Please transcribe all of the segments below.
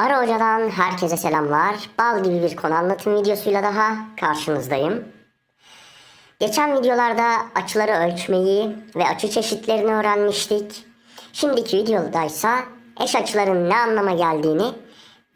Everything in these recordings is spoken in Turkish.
Ara Hoca'dan herkese selamlar. Bal gibi bir konu anlatım videosuyla daha karşınızdayım. Geçen videolarda açıları ölçmeyi ve açı çeşitlerini öğrenmiştik. Şimdiki videodaysa eş açıların ne anlama geldiğini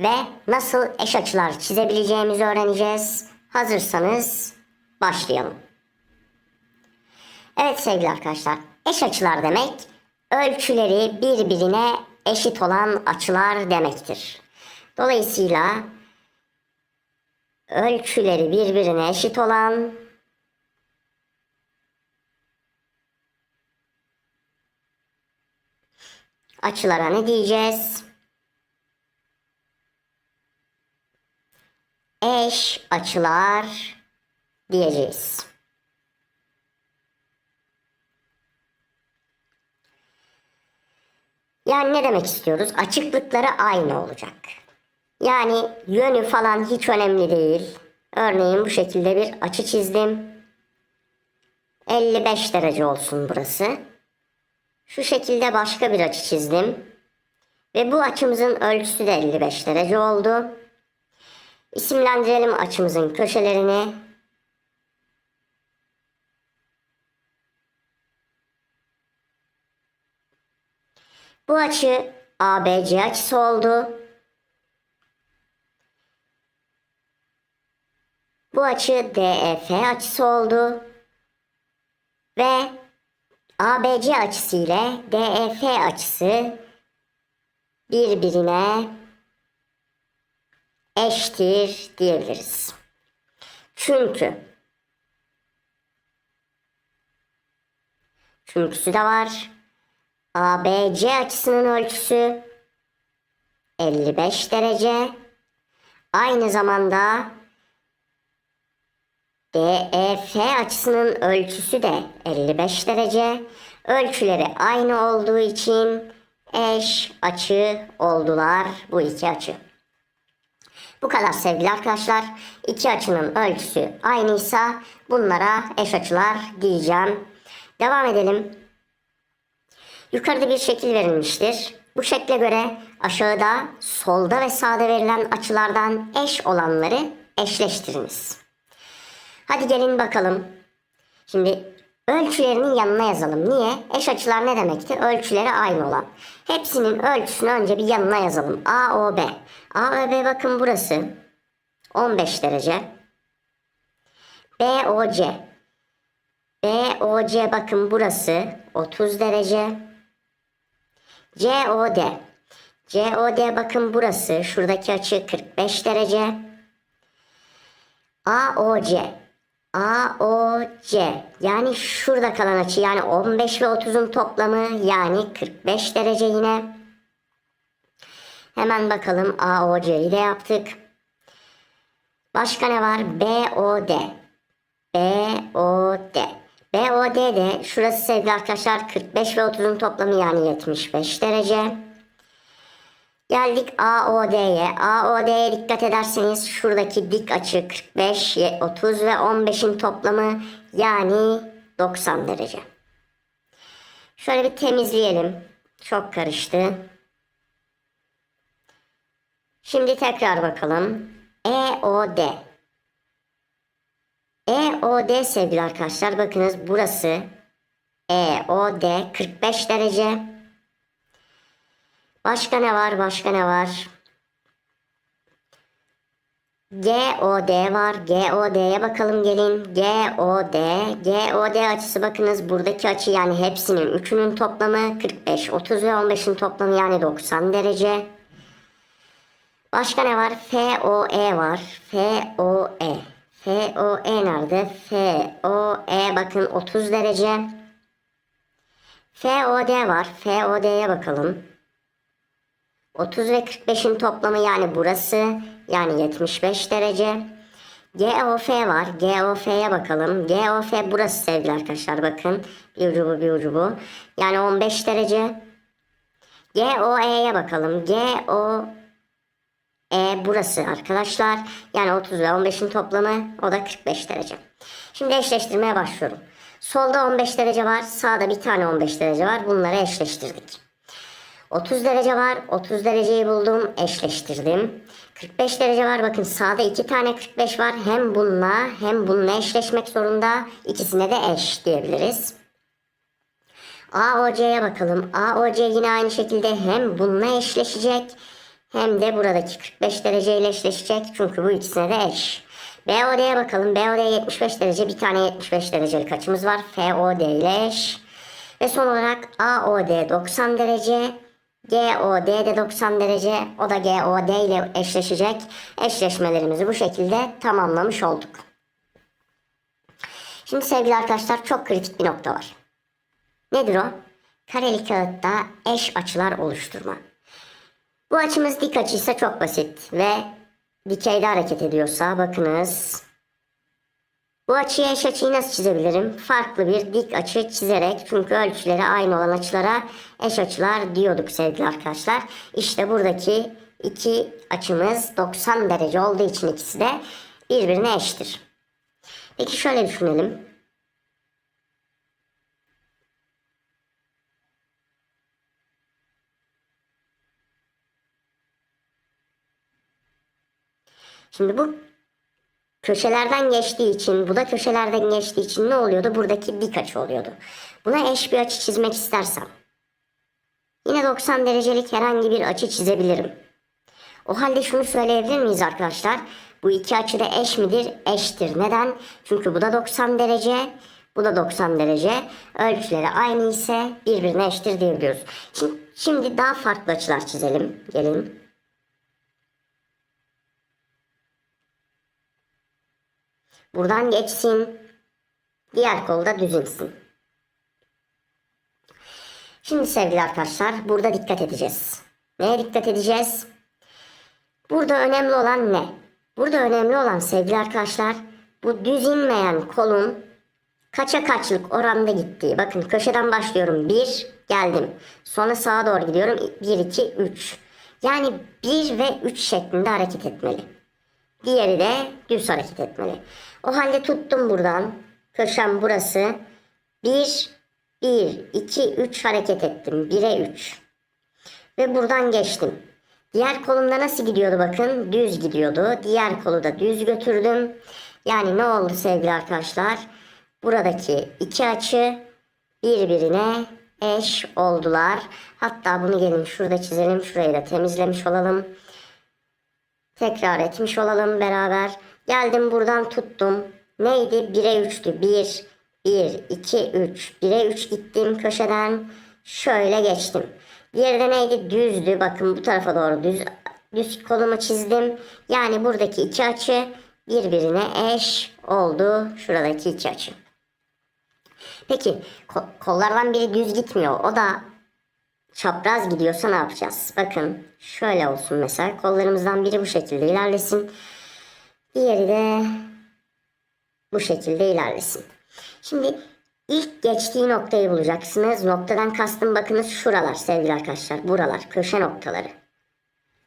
ve nasıl eş açılar çizebileceğimizi öğreneceğiz. Hazırsanız başlayalım. Evet sevgili arkadaşlar, eş açılar demek ölçüleri birbirine eşit olan açılar demektir. Dolayısıyla ölçüleri birbirine eşit olan açılara ne diyeceğiz? Eş açılar diyeceğiz. Yani ne demek istiyoruz? Açıklıkları aynı olacak. Yani yönü falan hiç önemli değil. Örneğin bu şekilde bir açı çizdim. 55 derece olsun burası. Şu şekilde başka bir açı çizdim. Ve bu açımızın ölçüsü de 55 derece oldu. İsimlendirelim açımızın köşelerini. Bu açı ABC açısı oldu. Bu açı DEF açısı oldu. Ve ABC açısı ile DEF açısı birbirine eştir diyebiliriz. Çünkü çünküsü de var. ABC açısının ölçüsü 55 derece. Aynı zamanda DEF açısının ölçüsü de 55 derece. Ölçüleri aynı olduğu için eş açı oldular bu iki açı. Bu kadar sevgili arkadaşlar. İki açının ölçüsü aynıysa bunlara eş açılar diyeceğim. Devam edelim. Yukarıda bir şekil verilmiştir. Bu şekle göre aşağıda solda ve sağda verilen açılardan eş olanları eşleştiriniz. Hadi gelin bakalım. Şimdi ölçülerinin yanına yazalım. Niye? Eş açılar ne demekti? Ölçüleri aynı olan. Hepsinin ölçüsünü önce bir yanına yazalım. A, O, B. A ve B bakın burası. 15 derece. B, O, C. B, O, C bakın burası. 30 derece. C, O, D. C, O, D bakın burası. Şuradaki açı 45 derece. A, O, C. A, O, C. Yani şurada kalan açı yani 15 ve 30'un toplamı yani 45 derece yine. Hemen bakalım A, O, C'yi de yaptık. Başka ne var? B, O, D. B, O, D. B, O, D de şurası sevgili arkadaşlar 45 ve 30'un toplamı yani 75 derece. Geldik AOD'ye. AOD'ye dikkat ederseniz şuradaki dik açı 45, 30 ve 15'in toplamı yani 90 derece. Şöyle bir temizleyelim. Çok karıştı. Şimdi tekrar bakalım. EOD. EOD sevgili arkadaşlar bakınız burası EOD 45 derece. Başka ne var? Başka ne var? GOD var. GOD'ye bakalım gelin. GOD. GOD açısı bakınız buradaki açı yani hepsinin üçünün toplamı 45. 30 ve 15'in toplamı yani 90 derece. Başka ne var? FOE var. FOE. FOE nerede? FOE bakın 30 derece. FOD var. FOD'ye bakalım. 30 ve 45'in toplamı yani burası yani 75 derece. GOF var. GOF'ye bakalım. GOF burası sevgili arkadaşlar bakın. Bir ucu bu bir ucu bu. Yani 15 derece. GOE'ye bakalım. GO e burası arkadaşlar. Yani 30 ve 15'in toplamı o da 45 derece. Şimdi eşleştirmeye başlıyorum. Solda 15 derece var. Sağda bir tane 15 derece var. Bunları eşleştirdik. 30 derece var. 30 dereceyi buldum. Eşleştirdim. 45 derece var. Bakın sağda iki tane 45 var. Hem bununla hem bununla eşleşmek zorunda. İkisine de eş diyebiliriz. AOC'ye bakalım. AOC yine aynı şekilde hem bununla eşleşecek hem de buradaki 45 dereceyle eşleşecek. Çünkü bu ikisine de eş. BOD'ye bakalım. BOD 75 derece. Bir tane 75 derecelik açımız var. FOD ile eş. Ve son olarak AOD 90 derece. GOD de 90 derece. O da GOD ile eşleşecek. Eşleşmelerimizi bu şekilde tamamlamış olduk. Şimdi sevgili arkadaşlar çok kritik bir nokta var. Nedir o? Kareli kağıtta eş açılar oluşturma. Bu açımız dik açıysa çok basit ve dikeyde hareket ediyorsa bakınız. Bu açıya eş açıyı nasıl çizebilirim? Farklı bir dik açı çizerek çünkü ölçüleri aynı olan açılara eş açılar diyorduk sevgili arkadaşlar. İşte buradaki iki açımız 90 derece olduğu için ikisi de birbirine eşittir. Peki şöyle düşünelim. Şimdi bu köşelerden geçtiği için, bu da köşelerden geçtiği için ne oluyordu? Buradaki dik açı oluyordu. Buna eş bir açı çizmek istersem, yine 90 derecelik herhangi bir açı çizebilirim. O halde şunu söyleyebilir miyiz arkadaşlar? Bu iki açı da eş midir? Eştir. Neden? Çünkü bu da 90 derece, bu da 90 derece. Ölçüleri aynı ise birbirine eşittir diyebiliyoruz. Şimdi, şimdi daha farklı açılar çizelim. Gelin. Buradan geçsin. Diğer kolda düz insin. Şimdi sevgili arkadaşlar burada dikkat edeceğiz. Neye dikkat edeceğiz? Burada önemli olan ne? Burada önemli olan sevgili arkadaşlar bu düz inmeyen kolun kaça kaçlık oranda gittiği. Bakın köşeden başlıyorum. 1 geldim. Sonra sağa doğru gidiyorum. 1 2 3. Yani 1 ve 3 şeklinde hareket etmeli. Diğeri de düz hareket etmeli. O halde tuttum buradan. Köşem burası. 1, 1, 2, 3 hareket ettim. 1'e 3. Ve buradan geçtim. Diğer kolumda nasıl gidiyordu bakın. Düz gidiyordu. Diğer kolu da düz götürdüm. Yani ne oldu sevgili arkadaşlar? Buradaki iki açı birbirine eş oldular. Hatta bunu gelin şurada çizelim. Şurayı da temizlemiş olalım. Tekrar etmiş olalım beraber. Geldim buradan tuttum. Neydi? 1'e 3'tü. 1, 1, 2, 3. 1'e 3 gittim köşeden. Şöyle geçtim. Diğeri neydi? Düzdü. Bakın bu tarafa doğru düz düz kolumu çizdim. Yani buradaki iki açı birbirine eş oldu. Şuradaki iki açı. Peki ko- kollardan biri düz gitmiyor. O da çapraz gidiyorsa ne yapacağız? Bakın şöyle olsun mesela. Kollarımızdan biri bu şekilde ilerlesin. Diğeri de bu şekilde ilerlesin. Şimdi ilk geçtiği noktayı bulacaksınız. Noktadan kastım bakınız şuralar sevgili arkadaşlar. Buralar köşe noktaları.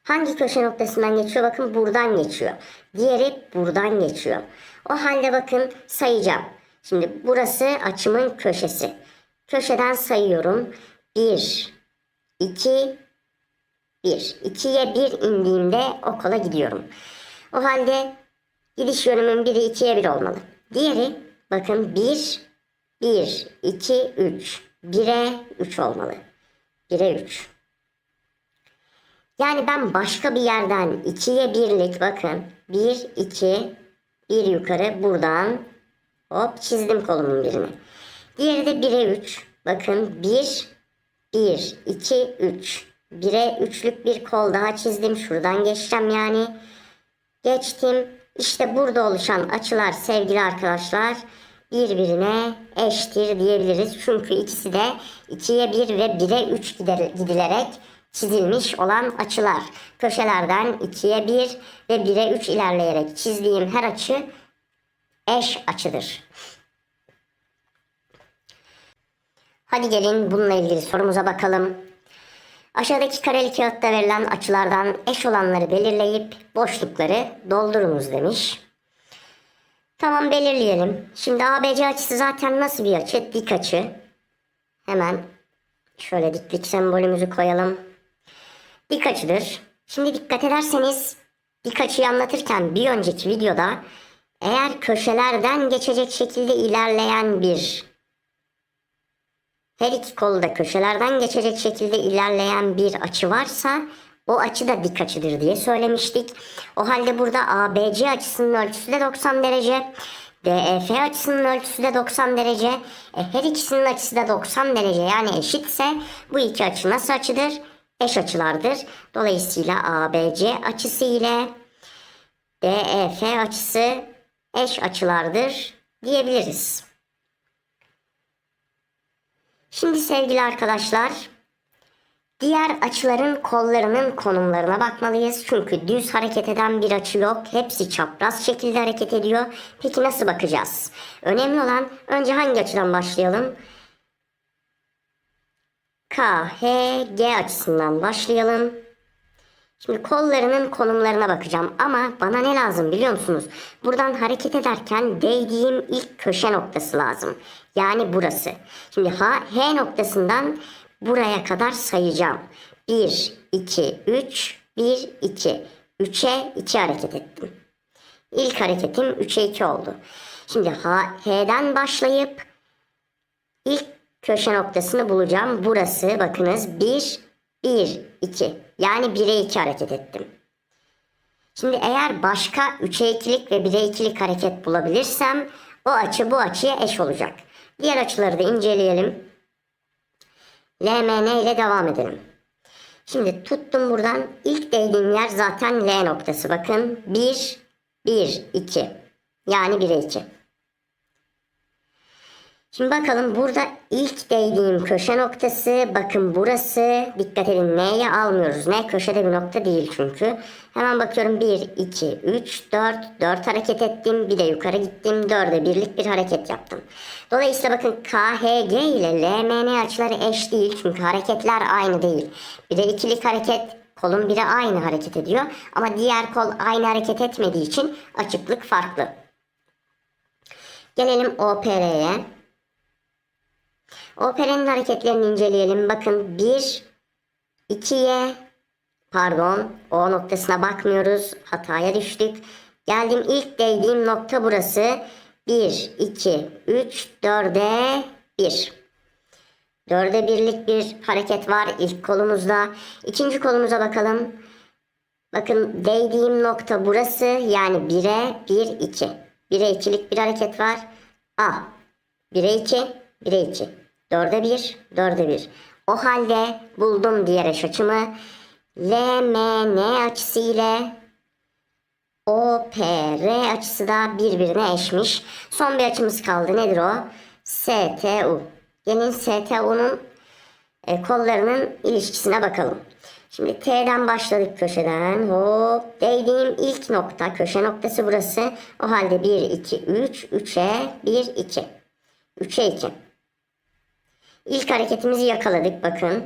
Hangi köşe noktasından geçiyor? Bakın buradan geçiyor. Diğeri buradan geçiyor. O halde bakın sayacağım. Şimdi burası açımın köşesi. Köşeden sayıyorum. 1, 2, 1. 2'ye 1 indiğimde okula gidiyorum. O halde gidiş yönümün biri 2'ye 1 olmalı. Diğeri bakın 1, 1, 2, 3. 1'e 3 olmalı. 1'e 3. Yani ben başka bir yerden 2'ye 1'lik bakın 1, 2, 1 yukarı buradan hop çizdim kolumun birini. Diğeri de 1'e 3. Bakın 1, 1, 2, 3. 1'e 3'lük bir kol daha çizdim. Şuradan geçeceğim yani. Geçtim. İşte burada oluşan açılar sevgili arkadaşlar birbirine eştir diyebiliriz. Çünkü ikisi de 2'ye 1 ve 1'e 3 gidilerek çizilmiş olan açılar. Köşelerden 2'ye 1 ve 1'e 3 ilerleyerek çizdiğim her açı eş açıdır. Hadi gelin bununla ilgili sorumuza bakalım. Aşağıdaki kareli kağıtta verilen açılardan eş olanları belirleyip boşlukları doldurunuz demiş. Tamam belirleyelim. Şimdi ABC açısı zaten nasıl bir açı? Dik açı. Hemen şöyle diklik sembolümüzü koyalım. dik açıdır. Şimdi dikkat ederseniz dik açıyı anlatırken bir önceki videoda eğer köşelerden geçecek şekilde ilerleyen bir her iki kolu da köşelerden geçecek şekilde ilerleyen bir açı varsa o açı da dik açıdır diye söylemiştik. O halde burada ABC açısının ölçüsü de 90 derece. DEF açısının ölçüsü de 90 derece. E, her ikisinin açısı da 90 derece yani eşitse bu iki açı nasıl açıdır? Eş açılardır. Dolayısıyla ABC açısı ile DEF açısı eş açılardır diyebiliriz. Şimdi sevgili arkadaşlar, diğer açıların kollarının konumlarına bakmalıyız. Çünkü düz hareket eden bir açı yok. Hepsi çapraz şekilde hareket ediyor. Peki nasıl bakacağız? Önemli olan önce hangi açıdan başlayalım? KHG açısından başlayalım. Şimdi kollarının konumlarına bakacağım ama bana ne lazım biliyor musunuz? Buradan hareket ederken değdiğim ilk köşe noktası lazım. Yani burası. Şimdi H, H noktasından buraya kadar sayacağım. 1, 2, 3, 1, 2. 3'e 2 hareket ettim. İlk hareketim 3'e 2 oldu. Şimdi H, H'den başlayıp ilk köşe noktasını bulacağım. Burası bakınız 1, 1, 2. Yani 1'e 2 hareket ettim. Şimdi eğer başka 3'e 2'lik ve 1'e 2'lik hareket bulabilirsem o açı bu açıya eş olacak. Diğer açıları da inceleyelim. LMN ile devam edelim. Şimdi tuttum buradan. İlk değdiğim yer zaten L noktası. Bakın 1, 1, 2. Yani 1'e 2. Şimdi bakalım burada ilk değdiğim köşe noktası bakın burası dikkat edin N'ye almıyoruz. N köşede bir nokta değil çünkü. Hemen bakıyorum 1, 2, 3, 4, 4 hareket ettim. Bir de yukarı gittim. 4'e birlik bir hareket yaptım. Dolayısıyla bakın KHG ile LMN açıları eş değil. Çünkü hareketler aynı değil. Bir de ikilik hareket kolun biri aynı hareket ediyor. Ama diğer kol aynı hareket etmediği için açıklık farklı. Gelelim OPR'ye. Operanın hareketlerini inceleyelim. Bakın 1, 2'ye pardon o noktasına bakmıyoruz. Hataya düştük. Geldim ilk değdiğim nokta burası. 1, 2, 3, 4'e 1. Dörde birlik bir hareket var ilk kolumuzda. İkinci kolumuza bakalım. Bakın değdiğim nokta burası. Yani 1'e 1, 2. 1'e 2'lik bir hareket var. A. 1'e 2, 1'e 2. Dörde bir, dörde bir. O halde buldum diğer eş açımı. LMN açısı ile OPR açısı da birbirine eşmiş. Son bir açımız kaldı. Nedir o? STU. Gelin STU'nun e, kollarının ilişkisine bakalım. Şimdi T'den başladık köşeden. Hop. Değdiğim ilk nokta. Köşe noktası burası. O halde 1, 2, 3. 3'e 1, 2. 3'e 2. İlk hareketimizi yakaladık bakın.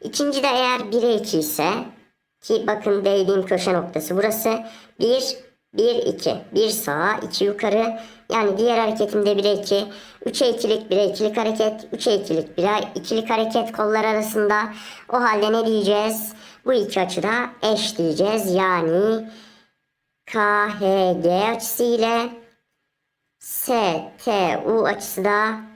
İkinci de eğer 1'e 2 ise ki bakın değdiğim köşe noktası burası. 1, 1, 2. 1 sağa, 2 yukarı. Yani diğer hareketimde 1'e 2. 3'e 2'lik, 1'e 2'lik hareket. 3'e 2'lik, 1'e 2'lik hareket kollar arasında. O halde ne diyeceğiz? Bu iki açıda eş diyeceğiz. Yani KHG açısı ile STU açısı da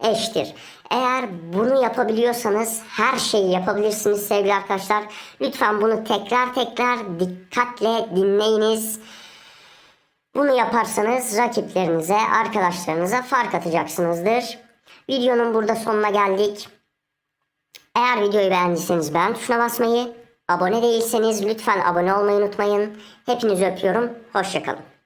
eşittir. Eğer bunu yapabiliyorsanız her şeyi yapabilirsiniz sevgili arkadaşlar. Lütfen bunu tekrar tekrar dikkatle dinleyiniz. Bunu yaparsanız rakiplerinize, arkadaşlarınıza fark atacaksınızdır. Videonun burada sonuna geldik. Eğer videoyu beğendiyseniz beğen tuşuna basmayı, abone değilseniz lütfen abone olmayı unutmayın. Hepinizi öpüyorum. Hoşçakalın.